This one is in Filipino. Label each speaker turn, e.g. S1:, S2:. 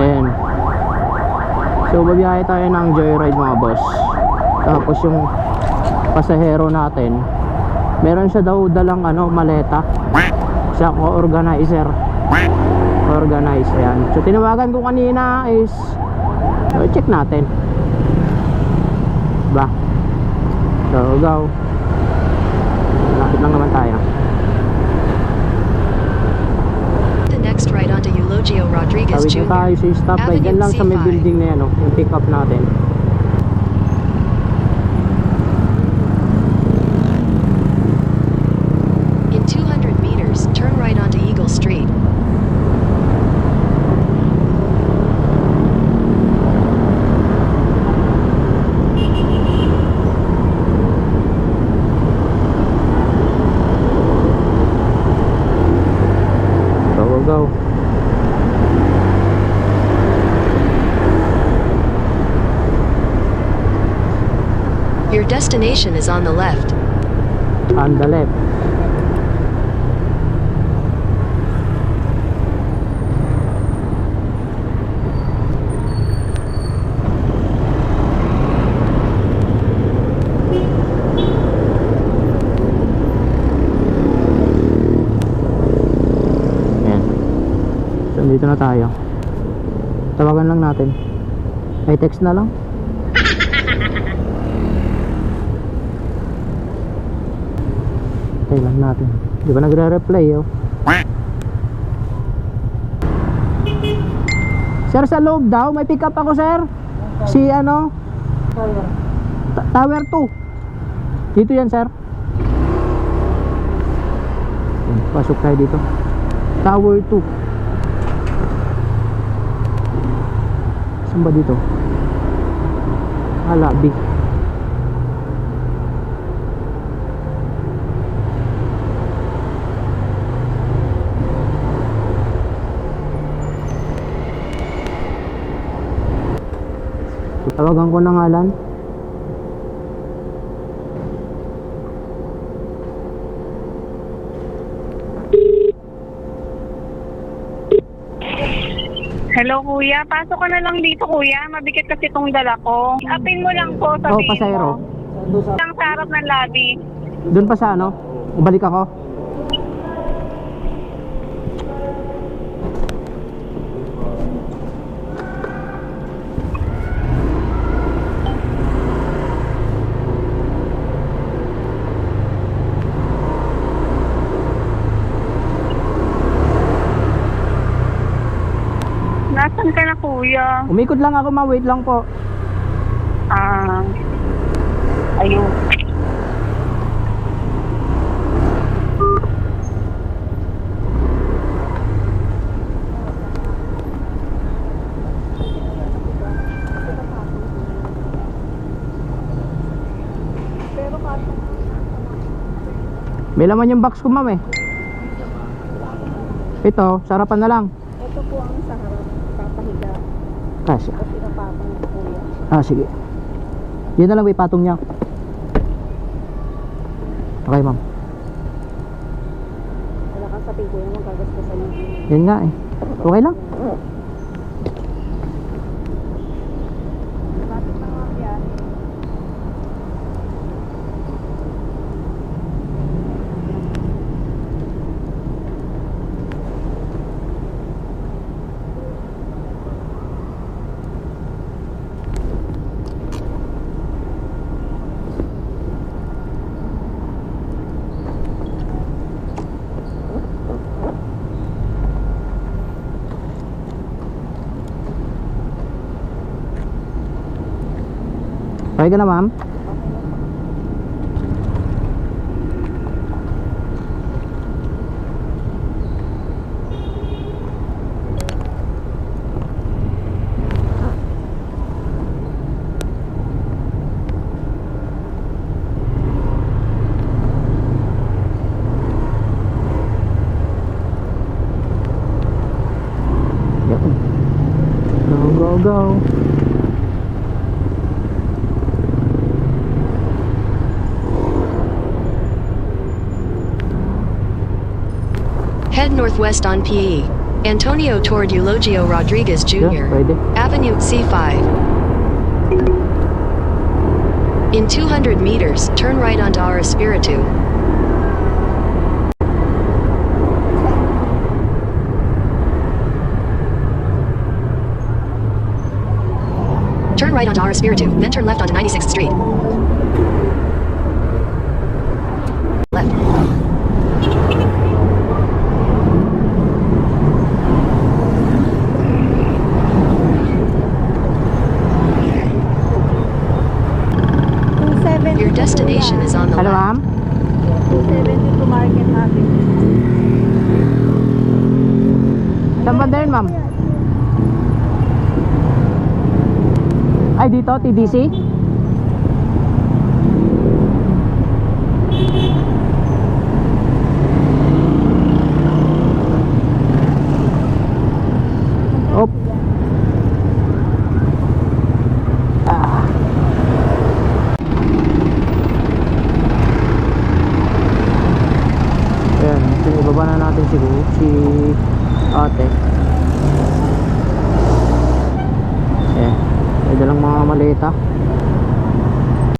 S1: Ayan. So, babiyahe tayo ng joyride mga boss. Tapos yung pasahero natin, meron siya daw dalang ano, maleta. Siya ko organizer. Organize, ayan. So, tinawagan ko kanina is, so, check natin. Ba? So, go. Lapit lang naman tayo.
S2: The next right onto Eulogio Rodriguez Jr.
S1: tayo sa stoplight.
S2: Avenue
S1: Yan lang sa may
S2: C5.
S1: building na yan, oh, yung pick up natin.
S2: In 200 meters, turn right onto Eagle Street.
S1: Go, go, go.
S2: Your destination is on the left.
S1: On the left. Ayan. So, dito na tayo. Tawagan lang natin. Ay, text na lang. Kailan natin. Di ba nagre-reply oh? Sir, sa loob daw, may pick up ako, sir. Si ano? Ta- Tower 2. Dito yan, sir. Pasok tayo dito. Tower 2. Saan ba dito? Hala, B. Tawagan ko na nga lang.
S3: Hello kuya, pasok ka na lang dito kuya. Mabigat kasi itong dala ko. Apin mo lang po,
S1: Oh,
S3: sabihin
S1: pasayro.
S3: mo. Lang sa harap ng lobby.
S1: Doon pa sa ano? Balik ako.
S3: Nasaan ka na kuya?
S1: Umikot lang ako, ma. Wait lang po.
S3: Ah, ayun.
S1: May laman yung box ko, ma'am eh. Ito, sarapan na lang.
S3: Ito po ang sa harap. Papahiga. Na kuya.
S1: Ah, sige. Yan na lang may patong niya. Okay, ma'am.
S3: Wala kang sabihin kuya, magagastusan mo.
S1: Yan nga eh. Okay lang. Okay cái na, ma'am? Go, go, go.
S2: Head northwest on PE. Antonio toward Eulogio Rodriguez
S1: Yeah,
S2: Jr.
S1: pwede.
S2: Avenue C5. In 200 meters, turn right onto Ara Espiritu. Turn right onto Ara Espiritu, then turn left onto 96th Street. Destination is on the
S1: Hello,
S2: left.
S1: ma'am?
S3: 272 Market Avenue.
S1: Saan ba din, ma'am? Ay, dito, TDC? Op. Ah. Sinibaba na natin si, si ate. Ayan, may dalang mga maleta.